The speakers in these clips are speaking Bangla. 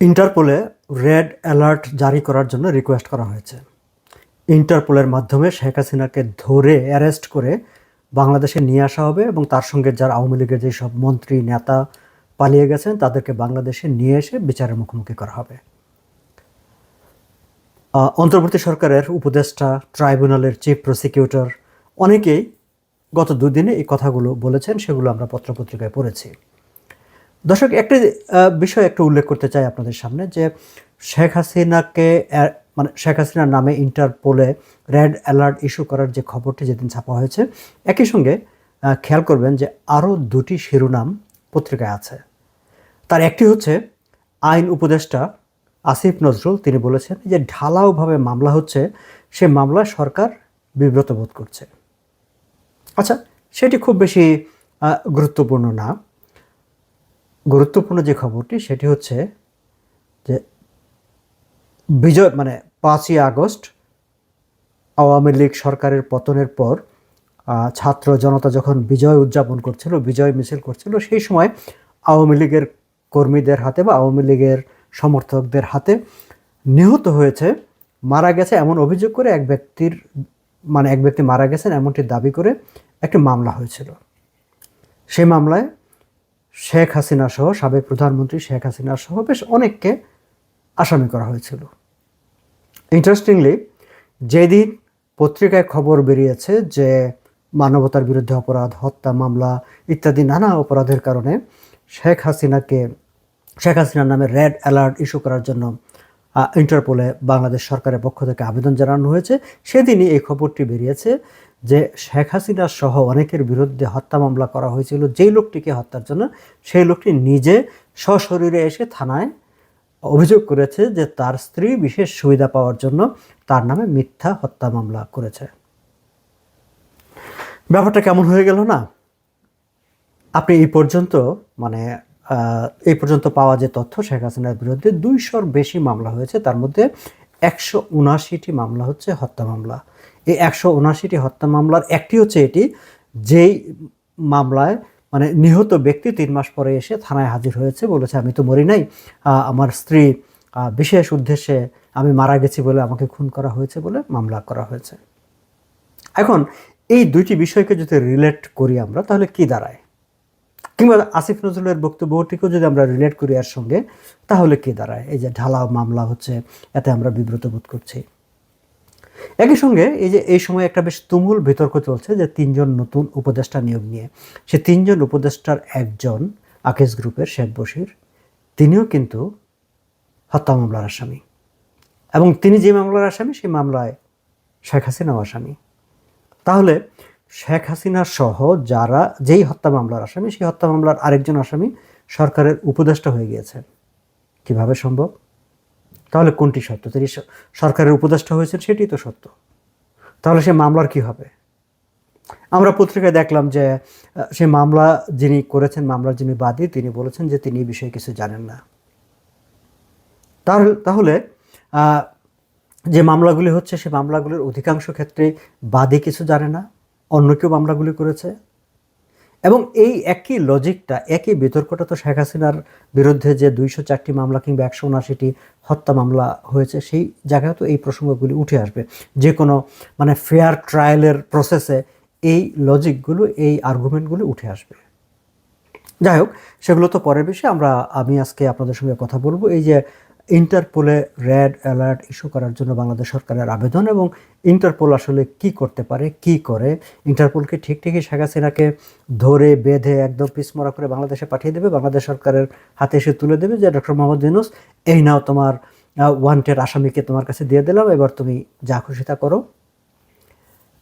ইন্টারপোলে রেড অ্যালার্ট জারি করার জন্য রিকোয়েস্ট করা হয়েছে। ইন্টারপোলের মাধ্যমে শেখ হাসিনাকে ধরে অ্যারেস্ট করে বাংলাদেশে নিয়ে আসা হবে এবং তার সঙ্গে যারা আওয়ামী লীগের যেসব মন্ত্রী, নেতা পালিয়ে গেছেন, তাদেরকে বাংলাদেশে নিয়ে এসে বিচারের মুখোমুখি করা হবে। অন্তর্বর্তী সরকারের উপদেষ্টা, ট্রাইব্যুনালের চিফ প্রসিকিউটর অনেকেই গত দুদিনে এই কথাগুলো বলেছেন, সেগুলো আমরা পত্রপত্রিকায় পড়েছি। দর্শক, একটি বিষয় একটু উল্লেখ করতে চাই আপনাদের সামনে যে শেখ হাসিনাকে মানে শেখ হাসিনার নামে ইন্টারপোলে রেড অ্যালার্ট ইস্যু করার যে খবরটি যেদিন ছাপা হয়েছে, একই সঙ্গে খেয়াল করবেন যে আরও দুটি শিরোনাম পত্রিকায় আছে। তার একটি হচ্ছে, আইন উপদেষ্টা আসিফ নজরুল, তিনি বলেছেন যে ঢালাওভাবে মামলা হচ্ছে, সে মামলায় সরকার বিব্রত বোধ করছে। আচ্ছা সেটি খুব বেশি গুরুত্বপূর্ণ না। গুরুত্বপূর্ণ যে খবরটি, সেটি হচ্ছে যে বিজয় মানে পাঁচই আগস্ট আওয়ামী লীগ সরকারের পতনের পর ছাত্র জনতা যখন বিজয় উদযাপন করছিল, বিজয় মিছিল করছিল, সেই সময় আওয়ামী লীগের কর্মীদের হাতে বা আওয়ামী লীগের সমর্থকদের হাতে নিহত হয়েছে, মারা গেছে এমন অভিযোগ করে এক ব্যক্তির মানে এক ব্যক্তি মারা গেছেন এমনটি দাবি করে একটি মামলা হয়েছিল। সেই মামলায় শেখ হাসিনা সহ, সাবেক প্রধানমন্ত্রী শেখ হাসিনা সহ বেশ অনেককে আসামি করা হয়েছিল। ইন্টারেস্টিংলি যেদিন পত্রিকায় খবর বেরিয়েছে যে মানবতার বিরুদ্ধে অপরাধ, হত্যা, মামলা ইত্যাদি নানা অপরাধের কারণে শেখ হাসিনাকে, শেখ হাসিনার নামে রেড অ্যালার্ট ইস্যু করার জন্য ইন্টারপোলে বাংলাদেশ সরকারের পক্ষ থেকে আবেদন জানানো হয়েছে। সেদিনই এই খবরটি বেরিয়েছে। যে শেখ হাসিনা সহ অনেকের বিরুদ্ধে হত্যা মামলা করা হয়েছিল, যেই লোকটিকে হত্যার জন্য সেই লোকটি নিজে সশরীরে এসে থানায় অভিযোগ করেছে যে তার স্ত্রী বিশেষ সুবিধা পাওয়ার জন্য তার নামে মিথ্যা হত্যা মামলা করেছে। ব্যাপারটা কেমন হয়ে গেল না? আপনি এই পর্যন্ত মানে এই পর্যন্ত পাওয়া যে তথ্য, শেখ হাসিনার বিরুদ্ধে দুইশোর বেশি মামলা হয়েছে, তার মধ্যে একশো উনাশিটি মামলা হচ্ছে হত্যা মামলা। এই একশো উনাশিটি হত্যা মামলার একটি হচ্ছে এটি, যেই মামলায় মানে নিহত ব্যক্তি তিন মাস পরে এসে থানায় হাজির হয়েছে, বলেছে আমি তো মরি নাই আমার স্ত্রী বিশেষ উদ্দেশ্যে আমি মারা গেছি বলে আমাকে খুন করা হয়েছে বলে মামলা করা হয়েছে। এখন এই দুইটি বিষয়কে যদি রিলেট করি আমরা, তাহলে কি দাঁড়ায়? কিংবা আসিফ নজরুলের বক্তব্যটিকেও যদি আমরা রিলেট করি এর সঙ্গে, তাহলে কি দাঁড়ায়? এই যে ঢালাও মামলা হচ্ছে, এতে আমরা বিব্রত বোধ করছি। একই সঙ্গে এই যে এই সময় একটা বেশ তুমুল বিতর্ক চলছে যে তিনজন নতুন উপদেষ্টা নিয়োগ নিয়ে। সে তিনজন উপদেষ্টার একজন আকেশ গ্রুপের শেখ বশির, তিনিও কিন্তু হত্যা মামলার আসামি। এবং তিনি যে মামলার আসামি, সেই মামলায় শেখ হাসিনাও আসামি। তাহলে শেখ হাসিনা সহ যারা যেই হত্যা মামলার আসামি, সেই হত্যা মামলার আরেকজন আসামি সরকারের উপদেষ্টা হয়ে গিয়েছেন কীভাবে সম্ভব? তাহলে কোনটি সত্য? তিনি সরকারের উপদেষ্টা হয়েছেন, সেটি তো সত্য। তাহলে সে মামলার কি হবে? আমরা পত্রিকায় দেখলাম যে সে মামলা যিনি করেছেন, মামলার যিনি বাদী, তিনি বলেছেন যে তিনি এই বিষয়ে কিছু জানেন না। তাহলে যে মামলাগুলি হচ্ছে, সে মামলাগুলির অধিকাংশ ক্ষেত্রে বাদী কিছু জানে না। অন্য কেউ মামলাগুলি করেছে। এবং এই একই লজিকটা একই বিতর্কটা তো শেখ হাসিনার বিরুদ্ধে যে দুইশো চারটি মামলা কিংবা একশো উনাশিটি হত্যা মামলা হয়েছে, সেই জায়গায় তো এই প্রসঙ্গগুলি উঠে আসবে। যে কোনো মানে ফেয়ার ট্রায়ালের প্রসেসে এই লজিকগুলো এই আর্গুমেন্টগুলো উঠে আসবে। যাই হোক, সেগুলো তো পরের বিষয়ে আমরা, আমি আজকে আপনাদের সঙ্গে কথা বলব। এই যে ইন্টারপোলে রেড অ্যালার্ট ইস্যু করার জন্য বাংলাদেশ সরকারের আবেদন এবং ইন্টারপোল আসলে কি করতে পারে, কি করে? ইন্টারপোলকে ঠিক ঠিকই শেখ হাসিনাকে ধরে বেঁধে একদম পিসমরা করে বাংলাদেশে পাঠিয়ে দেবে। বাংলাদেশ সরকারের হাতে এসে তুলে দেবে যে, ডক্টর মোহাম্মদ ইউনুস, এই নাও তোমার ওয়ান্টেড আসামিকে তোমার কাছে দিয়ে দিলাম, এবার তুমি যা খুশি তা করো।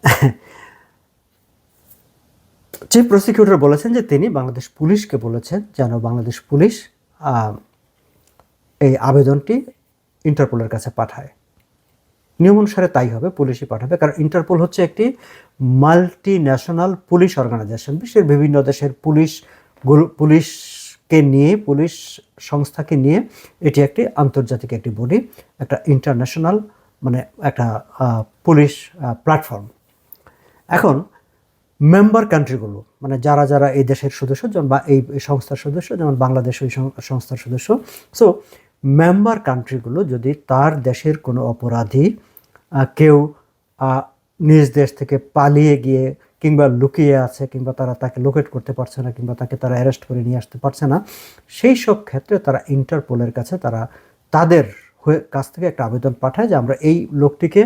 চিফ প্রসিকিউটর বলেছেন যে, তিনি বাংলাদেশ পুলিশকে বলেছেন যেন বাংলাদেশ পুলিশ এই আবেদনটি ইন্টারপোলের কাছে পাঠায়। নিয়ম অনুসারে তাই হবে, পুলিশই পাঠাবে, কারণ ইন্টারপোল হচ্ছে একটি মাল্টি ন্যাশনাল পুলিশ অর্গানাইজেশন। বিশ্বের বিভিন্ন দেশের পুলিশ পুলিশকে নিয়ে, পুলিশ সংস্থাকে নিয়ে এটি একটি আন্তর্জাতিক একটি বডি, একটা ইন্টারন্যাশনাল মানে একটা পুলিশ প্ল্যাটফর্ম। এখন মেম্বার কান্ট্রিগুলো মানে যারা যারা এই দেশের সদস্য, যেমন বা এই সংস্থার সদস্য, যেমন বাংলাদেশ ওই সংস্থার সদস্য। সো মেম্বার কান্ট্রিগুলো যদি তার দেশের কোনো অপরাধী কেউ নিজ দেশ থেকে পালিয়ে গিয়ে কিংবা লুকিয়ে আছে কিংবা তারা তাকে লোকেট করতে পারছে না কিংবা তাকে তারা অ্যারেস্ট করে নিয়ে আসতে পারছে না, সেই সব ক্ষেত্রে তারা ইন্টারপোলের কাছে তারা তাদের হয়ে কাছ থেকে একটা আবেদন পাঠায় যে আমরা এই লোকটিকে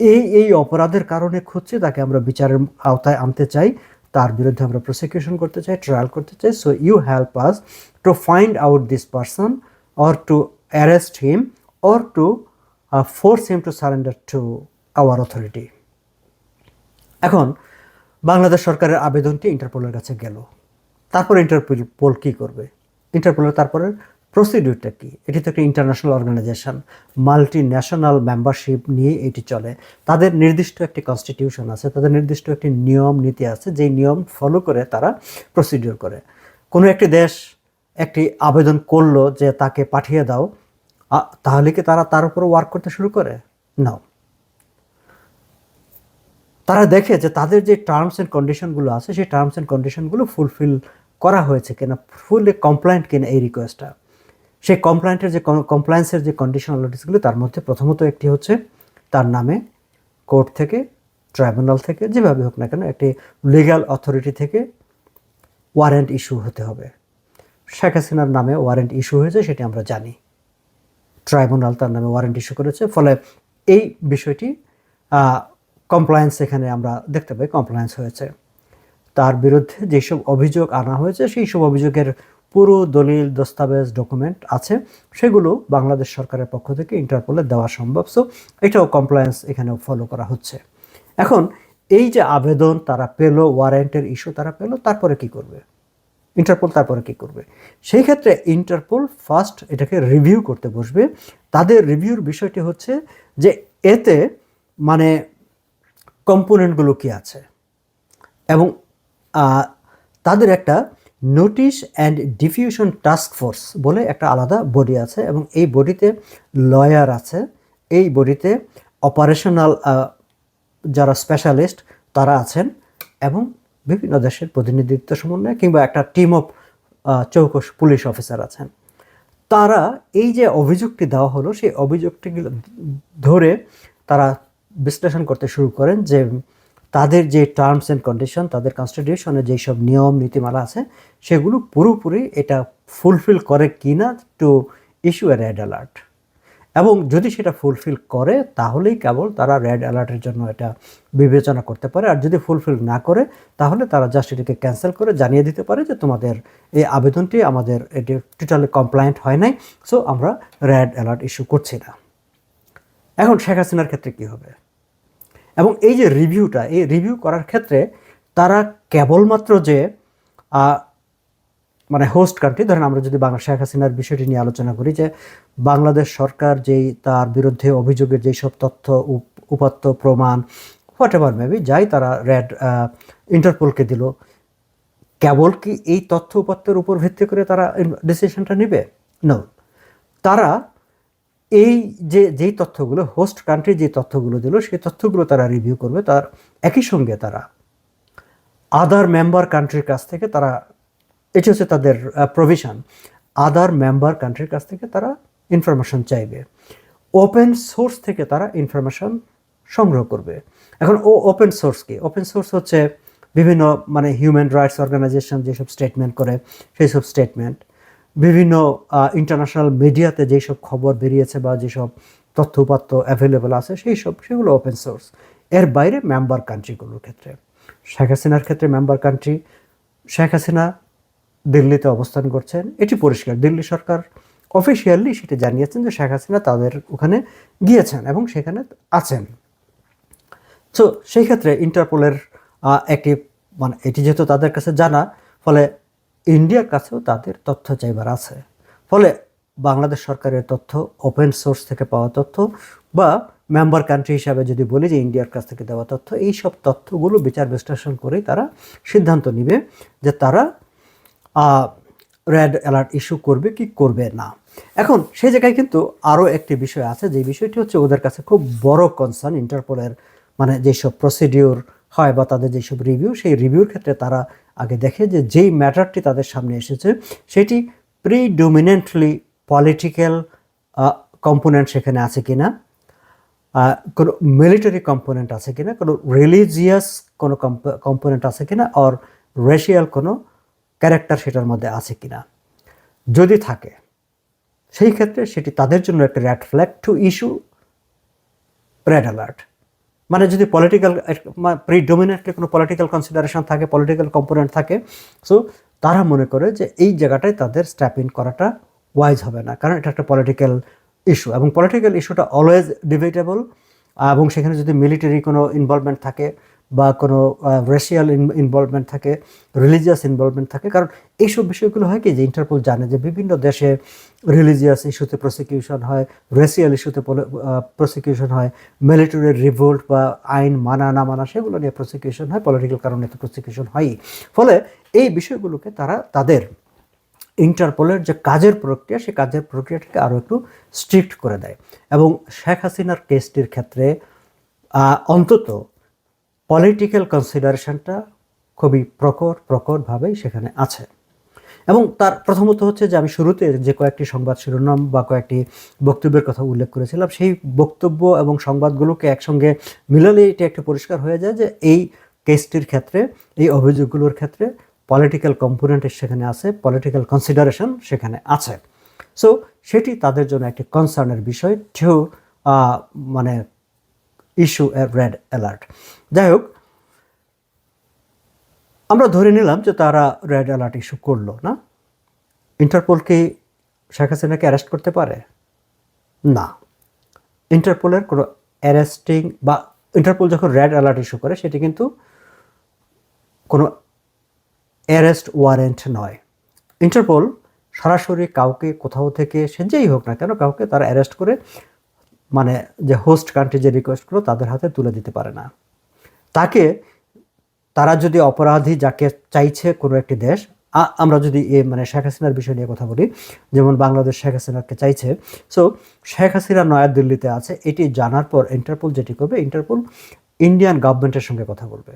এই এই অপরাধের কারণে খুঁজছি, তাকে আমরা বিচারের আওতায় আনতে চাই, তার বিরুদ্ধে আমরা প্রসিকিউশন করতে চাই ট্রায়াল করতে চাই। So you help us to find out this person or to arrest him or to force him to surrender to our authority এখন বাংলাদেশ সরকারের আবেদনটি ইন্টারপোলের কাছে গেল। তারপর ইন্টারপোল কী করবে? ইন্টারপোলের তারপরে প্রসিডিউরটা কি? এটি তো একটা international organisation multi national membership নিয়ে এটি চলে। তাদের নির্দিষ্ট একটি কনস্টিটিউশন আছে, তাদের নির্দিষ্ট একটি নিয়ম নীতি আছে, যেই নিয়ম ফলো করে তারা প্রসিডিউর করে। কোনো একটি দেশ একটি আবেদন করল যে তাকে পাঠিয়ে দাও তাহলে কি তারা তার উপর ওয়ার্ক করতে শুরু করে? নাও তারা দেখে যে তাদের যে টার্মস অ্যান্ড কন্ডিশনগুলো আছে, সেই টার্মস অ্যান্ড কন্ডিশনগুলো ফুলফিল করা হয়েছে কিনা ফুললি কমপ্লায়েন্ট কিনা এই রিকোয়েস্টটা সেই কমপ্লায়েন্টের যে কমপ্লায়েন্সের যে কন্ডিশনালিটিসগুলো তার মধ্যে প্রথমত একটি হচ্ছে তার নামে কোর্ট থেকে ট্রাইব্যুনাল থেকে, যেভাবে হোক না কেন, একটি লিগ্যাল অথরিটি থেকে ওয়ারেন্ট ইস্যু হতে হবে। শেখ হাসিনার নামে ওয়ারেন্ট ইস্যু হয়েছে, সেটি আমরা জানি। ট্রাইব্যুনাল তার নামে ওয়ারেন্ট ইস্যু করেছে, ফলে এই বিষয়টি কমপ্লায়েন্স এখানে আমরা দেখতে পাই কমপ্লায়েন্স হয়েছে। তার বিরুদ্ধে যেসব অভিযোগ আনা হয়েছে, সেই সব অভিযোগের পুরো দলিল, দস্তাবেজ ডকুমেন্ট আছে। সেগুলো বাংলাদেশ সরকারের পক্ষ থেকে ইন্টারপোলে দেওয়া সম্ভব। সো এটাও কমপ্লায়েন্স এখানে ফলো করা হচ্ছে। এখন, এই যে আবেদন তারা পেল ওয়ারেন্টের ইস্যু তারা পেল, তারপরে কি করবে? ইন্টারপোল তারপরে কি করবে? সেই ক্ষেত্রে ইন্টারপোল ফার্স্ট এটাকে রিভিউ করতে বসবে। তাদের রিভিউর বিষয়টি হচ্ছে যে এতে মানে কম্পোনেন্টগুলো কি আছে? এবং তাদের একটা notice and diffusion task force বলে একটা আলাদা বডি আছে এবং এই বডিতে লয়ার আছে। এই বডিতে অপারেশনাল যারা স্পেশালিস্ট তারা আছেন এবং বিভিন্ন দেশের প্রতিনিধিত্ব সমন্বয়ে কিংবা একটা টিম অফ চৌকস পুলিশ অফিসার আছেন। তারা এই যে অভিযোগটি দেওয়া হলো, সেই অভিযোগটি ধরে তারা বিশ্লেষণ করতে শুরু করেন যে তাদের যে টার্মস অ্যান্ড কন্ডিশন তাদের কনস্টিটিউশনে যেই সব নিয়ম, নীতিমালা আছে, সেগুলো পুরোপুরি এটা ফুলফিল করে কিনা to issue a red alert এবং যদি সেটা ফুলফিল করে, তাহলেই কেবল তারা রেড অ্যালার্টের জন্য এটা বিবেচনা করতে পারে। আর যদি ফুলফিল না করে, তাহলে তারা জাস্ট এটাকে ক্যান্সেল করে জানিয়ে দিতে পারে যে তোমাদের এই আবেদনটি আমাদের এটি টোটালি কমপ্লায়েন্ট হয় নাই। সো আমরা রেড অ্যালার্ট ইস্যু করছি না। এখন শেখ হাসিনার ক্ষেত্রে কী হবে? এবং এই যে রিভিউটা এই রিভিউ করার ক্ষেত্রে তারা কেবলমাত্র যে মানে হোস্ট কান্ট্রি ধরেন আমরা যদি বাংলা শেখ হাসিনার বিষয়টি নিয়ে আলোচনা করি যে বাংলাদেশ সরকার যেই তার বিরুদ্ধে অভিযোগের যেই সব তথ্য, উপ- উপাত্ত, প্রমাণ হোয়াট এভার মেবি যাই তারা রেড ইন্টারপোলকে দিল, কেবল কি এই তথ্য উপাত্তের উপর ভিত্তি করে তারা ডিসিশনটা নেবে? নো তারা এই যে, যেই তথ্যগুলো হোস্ট কান্ট্রি যে তথ্যগুলো দিল, সেই তথ্যগুলো তারা রিভিউ করবে তার একই সঙ্গে তারা আদার মেম্বার কান্ট্রির কাছ থেকে তারা এটি হচ্ছে তাদের প্রভিশন আদার মেম্বার কান্ট্রির কাছ থেকে তারা ইনফরমেশন চাইবে। ওপেন সোর্স থেকে তারা ইনফরমেশন সংগ্রহ করবে। এখন ও ওপেন সোর্স কি? ওপেন সোর্স হচ্ছে বিভিন্ন মানে হিউম্যান রাইটস অর্গানাইজেশন যেসব স্টেটমেন্ট করে সেই সব স্টেটমেন্ট বিভিন্ন ইন্টারন্যাশনাল মিডিয়াতে যেসব খবর বেরিয়েছে বা যেসব তথ্য উপাত্ত অ্যাভেলেবেল আছে সেই সব সেগুলো ওপেন সোর্স এর বাইরে মেম্বার কান্ট্রিগুলোর ক্ষেত্রে। শেখ হাসিনার ক্ষেত্রে মেম্বার কান্ট্রি শেখ হাসিনা দিল্লিতে অবস্থান করছেন। এটি পরিষ্কার। দিল্লি সরকার অফিসিয়ালি সেটা জানিয়েছেন যে শেখ হাসিনা তাদের ওখানে গিয়েছেন এবং সেখানে আছেন। সো সেই ক্ষেত্রে ইন্টারপোলের একটি মানে এটি যেহেতু তাদের কাছে জানা, ফলে ইন্ডিয়ার কাছেও তাদের তথ্য চাইবার আছে। ফলে বাংলাদেশ সরকারের তথ্য ওপেন সোর্স থেকে পাওয়া তথ্য বা মেম্বার কান্ট্রি হিসাবে যদি বলি যে ইন্ডিয়ার কাছ থেকে দেওয়া তথ্য, এই সব তথ্যগুলো বিচার বিশ্লেষণ করেই তারা সিদ্ধান্ত নেবে যে তারা রেড অ্যালার্ট ইস্যু করবে কি করবে না। এখন সেই জায়গায় কিন্তু আরও একটি বিষয় আছে, যে বিষয়টি হচ্ছে ওদের কাছে খুব বড় কনসার্ন ইন্টারপোলের মানে যেসব প্রসিডিওর হয় বা তাদের যেসব রিভিউ সেই রিভিউর ক্ষেত্রে তারা আগে দেখে যে যেই ম্যাটারটি তাদের সামনে এসেছে, সেটি প্রিডোমিনেন্টলি পলিটিক্যাল কম্পোনেন্ট সেখানে আছে কি না কোনো মিলিটারি কম্পোনেন্ট আছে কি না কোনো রিলিজিয়াস কোনো কম্পোনেন্ট আছে কি না অর রেশিয়াল কোনো ক্যারেক্টার সেটার মধ্যে আছে কিনা। যদি থাকে, সেই ক্ষেত্রে সেটি তাদের জন্য একটা red flag to issue red alert মানে যদি পলিটিক্যাল প্রিডোমিনেন্টলি কোনো পলিটিক্যাল কনসিডারেশন থাকে পলিটিক্যাল কম্পোনেন্ট থাকে সো তারা মনে করে যে এই জায়গাটায় তাদের স্ট্যাপ ইন করাটা ওয়াইজ হবে না, কারণ এটা একটা পলিটিক্যাল ইস্যু এবং পলিটিক্যাল ইস্যুটা অলওয়েজ ডিবেটেবল এবং সেখানে যদি মিলিটারি কোনো ইনভলভমেন্ট থাকে বা কোনো রেশিয়াল ইনভলভমেন্ট থাকে রিলিজিয়াস ইনভলভমেন্ট থাকে। কারণ এইসব বিষয়গুলো হয় কি যে ইন্টারপোল জানে যে বিভিন্ন দেশে রিলিজিয়াস ইস্যুতে প্রসিকিউশন হয় রেশিয়াল ইস্যুতে প্রসিকিউশন হয় মিলিটারি রিভোল্ট বা আইন মানা, না মানা, সেগুলো নিয়ে প্রসিকিউশন হয় পলিটিক্যাল কারণে তো প্রসিকিউশন হয়ই। ফলে এই বিষয়গুলোকে তারা তাদের ইন্টারপোলের যে কাজের প্রক্রিয়া সেই কাজের প্রক্রিয়াটাকে আরও একটু স্ট্রিক্ট করে দেয়। এবং শেখ হাসিনার কেসটির ক্ষেত্রে অন্তত পলিটিক্যাল কনসিডারেশনটা খুবই প্রকট, প্রকটভাবেই সেখানে আছে। এবং তার প্রথমত হচ্ছে যে আমি শুরুতে যে কয়েকটি সংবাদ শিরোনাম বা কয়েকটি বক্তব্যের কথা উল্লেখ করেছিলাম, সেই বক্তব্য এবং সংবাদগুলোকে একসঙ্গে মিলালে এটা একটু পরিষ্কার হয়ে যায় যে এই কেসটির ক্ষেত্রে, এই অভিযোগগুলোর ক্ষেত্রে পলিটিক্যাল কম্পোনেন্ট সেখানে আছে পলিটিক্যাল কনসিডারেশন সেখানে আছে। সো সেটি তাদের জন্য একটি কনসার্নের বিষয়। টু মানে ইস্যু এ রেড অ্যালার্ট। যাই হোক, আমরা ধরে নিলাম যে তারা রেড অ্যালার্ট ইস্যু করল না। ইন্টারপোল কি শেখ হাসিনাকে অ্যারেস্ট করতে পারে? না। ইন্টারপোলের কোনো অ্যারেস্টিং বা ইন্টারপোল যখন রেড অ্যালার্ট ইস্যু করে, সেটি কিন্তু কোনো অ্যারেস্ট ওয়ারেন্ট নয়। ইন্টারপোল সরাসরি কাউকে কোথাও থেকে, সে যেই হোক না কেন, কাউকে তারা অ্যারেস্ট করে মানে যে হোস্ট কান্ট্রি যে রিকোয়েস্টগুলো তাদের হাতে তুলে দিতে পারে না। তাকে তারা যদি অপরাধী যাকে চাইছে কোনো একটি দেশ আমরা যদি এ মানে শেখ হাসিনার বিষয় নিয়ে কথা বলি, যেমন বাংলাদেশ শেখ হাসিনাকে চাইছে। সো শেখ হাসিনা নয়াদিল্লিতে আছে, এটি জানার পর ইন্টারপোল যেটি করবে ইন্টারপোল ইন্ডিয়ান গভর্নমেন্টের সঙ্গে কথা বলবে।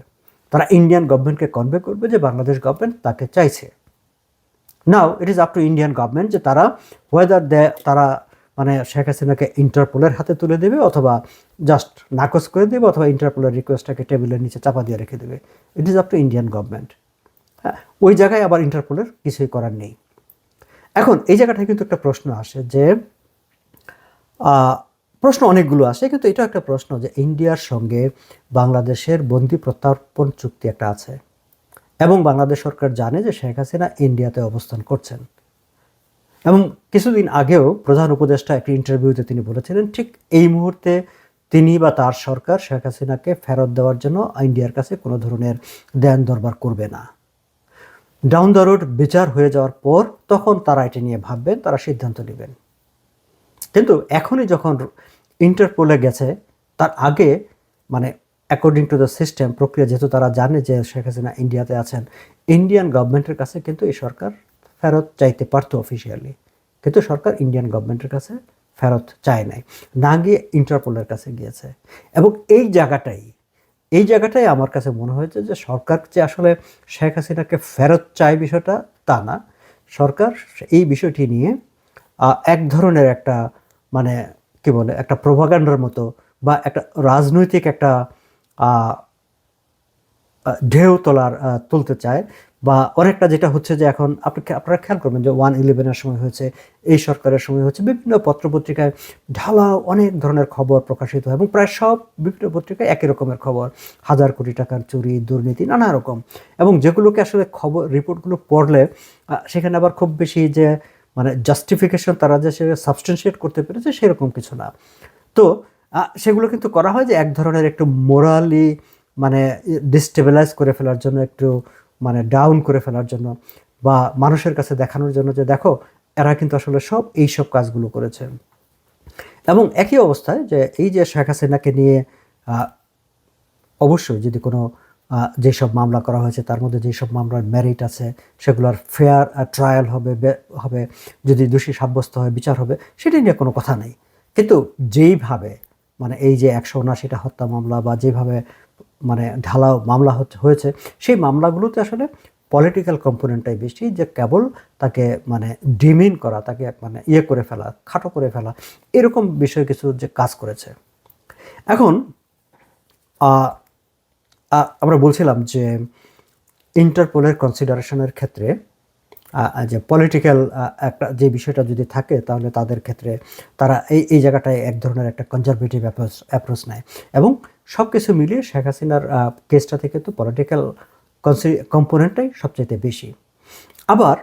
তারা ইন্ডিয়ান গভর্নমেন্টকে কনভে করবে যে বাংলাদেশ গভর্নমেন্ট তাকে চাইছে। Now it is up to Indian government যে তারা ওয়েদার দে তারা মানে শেখ হাসিনাকে ইন্টারপোলের হাতে তুলে দেবে অথবা জাস্ট নাকচ করে দেবে অথবা ইন্টারপোলের রিকোয়েস্টটাকে টেবিলের নিচে চাপা দিয়ে রেখে দেবে। It is up to Indian government হ্যাঁ ওই জায়গায় আবার ইন্টারপোলের কিছুই করার নেই। এখন এই জায়গাটায় কিন্তু একটা প্রশ্ন আসে যে প্রশ্ন অনেকগুলো আসে, কিন্তু এটা একটা প্রশ্ন যে ইন্ডিয়ার সঙ্গে বাংলাদেশের বন্দি প্রত্যার্পণ চুক্তি একটা আছে। এবং বাংলাদেশ সরকার জানে যে শেখ হাসিনা ইন্ডিয়াতে অবস্থান করছেন। এবং কিছুদিন আগেও প্রধান উপদেষ্টা একটি ইন্টারভিউতে তিনি বলেছিলেন, ঠিক এই মুহূর্তে তিনি বা তার সরকার শেখ হাসিনাকে ফেরত দেওয়ার জন্য ইন্ডিয়ার কাছে কোনো ধরনের দেন দরবার করবে না। ডাউন দ্য রোড বিচার হয়ে যাওয়ার পর তখন তারা এটা নিয়ে ভাববেন, তারা সিদ্ধান্ত নেবেন। কিন্তু এখনই যখন ইন্টারপোলে গেছে, তার আগে মানে অ্যাকর্ডিং টু দ্য সিস্টেম প্রক্রিয়া যেহেতু তারা জানে যে শেখ হাসিনা ইন্ডিয়াতে আছেন ইন্ডিয়ান গভর্নমেন্টের কাছে কিন্তু এই সরকার ফেরত চাইতে পারতো অফিসিয়ালি কিন্তু সরকার ইন্ডিয়ান গভর্নমেন্টের কাছে ফেরত চায় নাই। না গিয়ে ইন্টারপোলের কাছে গিয়েছে। এবং এই জায়গাটাই এই জায়গাটাই আমার কাছে মনে হয়েছে যে সরকার যে আসলে শেখ হাসিনাকে ফেরত চায় বিষয়টা, তা না। সরকার এই বিষয়টি নিয়ে এক ধরনের একটা মানে কি বলে, একটা প্রভাগান্ডার মতো বা একটা রাজনৈতিক একটা ঢেউ তোলার তুলতে চায়। বা অনেকটা যেটা হচ্ছে যে এখন আপনি আপনারা খেয়াল করবেন যে ওয়ান ইলেভেনের সময় হয়েছে, এই সরকারের সময় হচ্ছে বিভিন্ন পত্রপত্রিকায় ঢালাও অনেক ধরনের খবর প্রকাশিত হয় এবং প্রায় সব বিভিন্ন পত্রিকায় একই রকমের খবর। হাজার কোটি টাকার চুরি, দুর্নীতি, নানা রকম। এবং যেগুলোকে আসলে খবর, রিপোর্টগুলো পড়লে সেখানে আবার খুব বেশি যে মানে জাস্টিফিকেশন তারা যে সে সাবস্টেন্সিয়েট করতে পেরেছে সেরকম কিছু না। তো সেগুলো কিন্তু করা হয় যে এক ধরনের একটু মোরালি মানে ডিস্টেবিলাইজ করে ফেলার জন্য, একটু মানে ডাউন করে ফেলার জন্য বা মানুষের কাছে দেখানোর জন্য যে, দেখো, এরা কিন্তু আসলে সব এই সব কাজগুলো করেছে। এবং একই অবস্থায় যে, এই যে শেখ হাসিনাকে নিয়ে অবশ্যই যদি কোনো যেসব মামলা করা হয়েছে, তার মধ্যে যেসব মামলার মেরিট আছে, সেগুলোর ফেয়ার ট্রায়াল হবে হবে, যদি দোষী সাব্যস্ত হয়, বিচার হবে, সেটা নিয়ে কোনো কথা নেই। কিন্তু যেইভাবে মানে এই যে একশো উনাশিটা হত্যা মামলা বা যেভাবে মানে ঢালাও মামলা হচ্ছে- হয়েছে। সেই মামলাগুলোতে আসলে পলিটিক্যাল কম্পোনেন্টটাই বেশি, যে কেবল তাকে মানে ডিমিন করা, তাকে মানে ইয়ে করে ফেলা, খাটো করে ফেলা, এরকম বিষয় কিছু যে কাজ করেছে। এখন আমরা বলছিলাম যে ইন্টারপোলের কনসিডারেশনের ক্ষেত্রে যে পলিটিক্যাল একটা যে বিষয়টা যদি থাকে, তাহলে তাদের ক্ষেত্রে তারা এই এই জায়গাটায় এক ধরনের একটা কনজারভেটিভ অ্যাপ্রোচ অ্যাপ্রোচ নেয়। এবং সব কিছু মিলিয়ে শেখ হাসিনার কেসটা থেকে তো পলিটিক্যাল কম্পোনেন্টটাই সবচেয়ে বেশি। আবার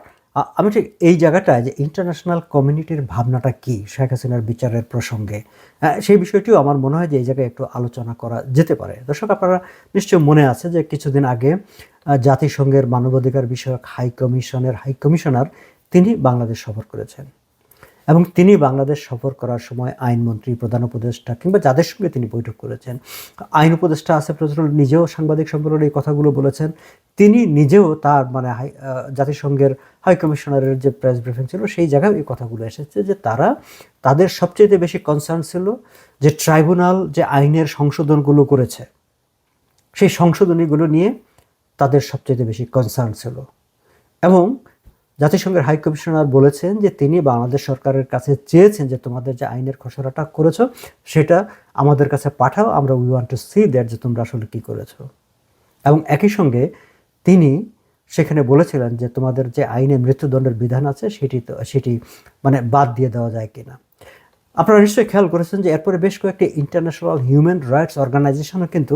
আমি ঠিক এই জায়গাটায় যে ইন্টারন্যাশনাল কমিউনিটির ভাবনাটা কি শেখ হাসিনার বিচারের প্রসঙ্গে সেই বিষয়টিও আমার মনে হয় যে এই জায়গায় একটু আলোচনা করা যেতে পারে। দর্শক, আপনারা নিশ্চয় মনে আছে যে কিছুদিন আগে জাতিসংঘের মানবাধিকার বিষয়ক হাই কমিশনের, হাই কমিশনার তিনি বাংলাদেশ সফর করেছেন। এবং তিনি বাংলাদেশ সফর করার সময় আইনমন্ত্রী প্রধান উপদেষ্টা কিংবা যাদের সঙ্গে তিনি বৈঠক করেছেন। আইন উপদেষ্টা আসিফ নজরুল নিজেও সাংবাদিক সম্মেলনে এই কথাগুলো বলেছেন। তিনি নিজেও তার মানে জাতিসংঘের হাই কমিশনারের যে প্রেস ব্রিফিং ছিল, সেই জায়গায় এই কথাগুলো এসেছে যে তারা তাদের সবচেয়ে বেশি কনসার্ন ছিল যে ট্রাইব্যুনাল যে আইনের সংশোধনগুলো করেছে, সেই সংশোধনীগুলো নিয়ে তাদের সবচেয়ে বেশি কনসার্ন ছিল। এবং জাতিসংঘের হাই কমিশনার বলেছেন যে তিনি বাংলাদেশ সরকারের কাছে চেয়েছেন যে তোমাদের যে আইনের খসড়াটা করেছ, সেটা আমাদের কাছে পাঠাও, আমরা we want to see that যে তোমরা আসলে কী করেছ। এবং একই সঙ্গে তিনি সেখানে বলেছিলেন যে তোমাদের যে আইনে মৃত্যুদণ্ডের বিধান আছে, সেটি তো, সেটি মানে বাদ দিয়ে দেওয়া যায় কিনা। আপনারা নিশ্চয়ই খেয়াল করেছেন যে এরপরে বেশ কয়েকটি ইন্টারন্যাশনাল হিউম্যান রাইটস অর্গানাইজেশনও কিন্তু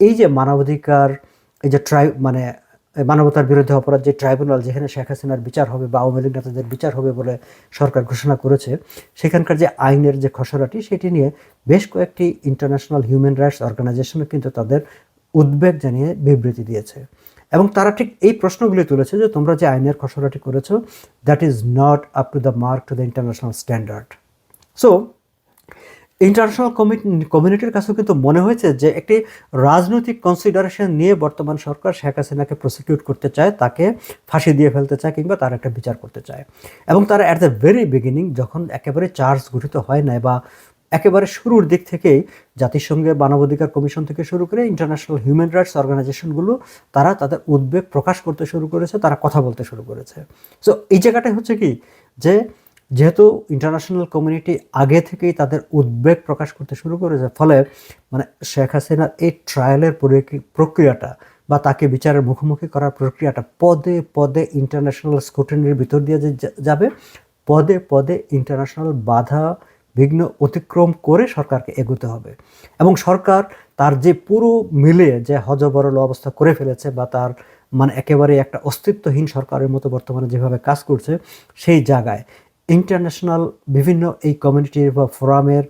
এই যে মানবাধিকার, এই যে ট্রাই মানে মানবতার বিরুদ্ধে অপরাধ যে ট্রাইব্যুনাল, যেখানে শেখ হাসিনার বিচার হবে বা আওয়ামী লীগ নেতাদের বিচার হবে বলে সরকার ঘোষণা করেছে, সেখানকার যে আইনের যে খসড়াটি, সেটি নিয়ে বেশ কয়েকটি ইন্টারন্যাশনাল হিউম্যান রাইটস অর্গানাইজেশনও কিন্তু তাদের উদ্বেগ জানিয়ে বিবৃতি দিয়েছে। এবং তারা ঠিক এই প্রশ্নগুলি তুলেছে যে তোমরা যে আইনের খসড়াটি করেছ that is not up to the mark to the international standard so international কমিউনিটির কাছেও কিন্তু মনে হয়েছে যে একটি রাজনৈতিক কনসিডারেশন নিয়ে বর্তমান সরকার শেখ হাসিনাকে প্রসিকিউট করতে চায়, তাকে ফাঁসি দিয়ে ফেলতে চায় কিংবা তার একটা বিচার করতে চায়। এবং তারা অ্যাট দ্য ভেরি বিগিনিং যখন একেবারে চার্জ গঠিত হয় নাই বা একেবারে শুরুর দিক থেকেই জাতিসংঘের মানবাধিকার কমিশন থেকে শুরু করে ইন্টারন্যাশনাল হিউম্যান রাইটস অর্গানাইজেশনগুলো তারা তাদের উদ্বেগ প্রকাশ করতে শুরু করেছে, তারা কথা বলতে শুরু করেছে। সো এই জায়গাটাই হচ্ছে কি? যে যেহেতু ইন্টারন্যাশনাল কমিউনিটি আগে থেকেই তাদের উদ্বেগ প্রকাশ করতে শুরু করেছে, ফলে মানে শেখ হাসিনার এই ট্রায়ালের পরি- প্রক্রিয়াটা বা তাকে বিচারের মুখোমুখি করার প্রক্রিয়াটা পদে পদে ইন্টারন্যাশনাল স্কুটিনির ভিতর দিয়ে যাবে, পদে পদে ইন্টারন্যাশনাল বাধা বিঘ্ন অতিক্রম করে সরকারকে এগোতে হবে। এবং সরকার তার যে পুরো মিলে যে হজবরল অবস্থা করে ফেলেছে বা তার মানে একেবারে একটা অস্তিত্বহীন সরকারের মতো বর্তমানে যেভাবে কাজ করছে, সেই জায়গায় ইন্টারন্যাশনাল বিভিন্ন এই কমিউনিটির বা ফোরামের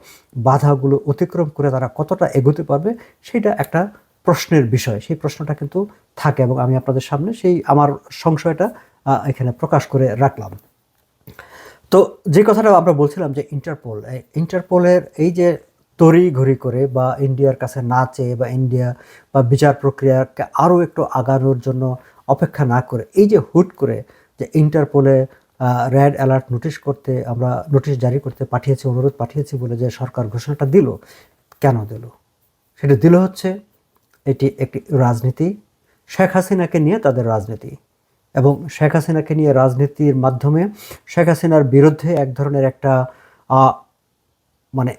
বাধাগুলো অতিক্রম করে তারা কতটা এগোতে পারবে, সেটা একটা প্রশ্নের বিষয়। সেই প্রশ্নটা কিন্তু থাকে এবং আমি আপনাদের সামনে সেই আমার সংশয়টা এখানে প্রকাশ করে রাখলাম। তো যে কথাটা আমরা বলছিলাম যে ইন্টারপোল ইন্টারপোলের এই যে তড়ি ঘড়ি করে বা ইন্ডিয়ার কাছে না চেয়ে বা ইন্ডিয়া বা বিচার প্রক্রিয়াকে আরও একটু আগানোর জন্য অপেক্ষা না করে, এই যে হুট করে যে ইন্টারপোলে রেড অ্যালার্ট নোটিশ করতে আমরা নোটিশ জারি করতে পাঠিয়েছি, অনুরোধ পাঠিয়েছি বলে যে সরকার ঘোষণাটা দিল। কেন দিল? সেটা দিল হচ্ছে এটি একটি রাজনীতি। শেখ হাসিনাকে নিয়ে তাদের রাজনীতি এবং শেখ হাসিনাকে নিয়ে রাজনীতির মাধ্যমে শেখ হাসিনার বিরুদ্ধে এক ধরনের একটা মানে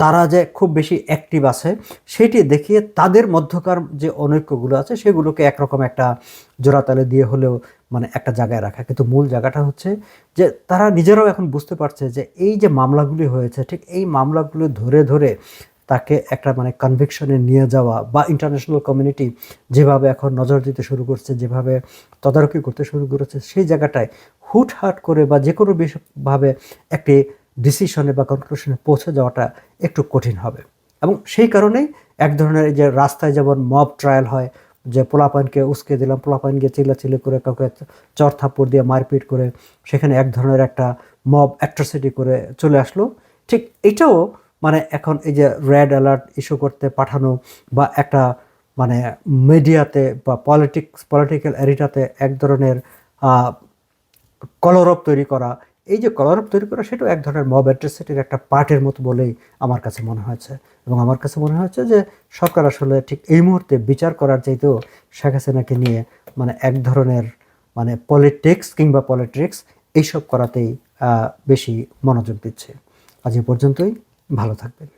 তারা যে খুব বেশি অ্যাক্টিভ আছে, সেটি দেখিয়ে তাদের মধ্যকার যে অনৈক্যগুলো আছে, সেগুলোকে একরকম একটা জোড়াতালে দিয়ে হলেও মানে একটা জায়গায় রাখা। কিন্তু মূল জায়গাটা হচ্ছে যে তারা নিজেরাও এখন বুঝতে পারছে যে এই যে মামলাগুলি হয়েছে, ঠিক এই মামলাগুলো ধরে ধরে তাকে একটা মানে কনভিকশনে নিয়ে যাওয়া বা ইন্টারন্যাশনাল কমিউনিটি যেভাবে এখন নজর দিতে শুরু করছে, যেভাবে তদারকি করতে শুরু করেছে, সেই জায়গাটায় হুটহাট করে বা যে কোনো বিষ- ভাবে একটি ডিসিশনে বা কনক্লুশনে পৌঁছে যাওয়াটা একটু কঠিন হবে। এবং সেই কারণেই এক ধরনের যে রাস্তায় যেমন মব ট্রায়াল হয় যে পোলাপাইনকে উস্কে দিলাম পোলাপাইন গিয়ে চিল্লাচিল্লি করে কাউকে চর থাপ্পড় দিয়ে মারপিট করে সেখানে এক ধরনের একটা মব অ্যাট্রসিটি করে চলে আসলো। ঠিক এটাও মানে এখন এই যে রেড অ্যালার্ট ইস্যু করতে পাঠানো বা একটা মানে মিডিয়াতে বা পলিটিক্স পলিটিক্যাল এরিটাতে এক ধরনের কলরব তৈরি করা এই যে কলরব তৈরি করা, সেটাও এক ধরনের মব অ্যাট্রসিটির একটা পার্টের মতো বলেই আমার কাছে মনে হয়েছে। এবং আমার কাছে মনে হয়েছে যে, সরকার আসলে ঠিক এই মুহূর্তে বিচার করার চাইতেও শেখ হাসিনাকে নিয়ে মানে এক ধরনের মানে পলিটিক্স কিংবা পলিটিক্স এইসব করাতেই বেশি মনোযোগ দিচ্ছে। আজ এ পর্যন্তই, ভালো থাকবেন।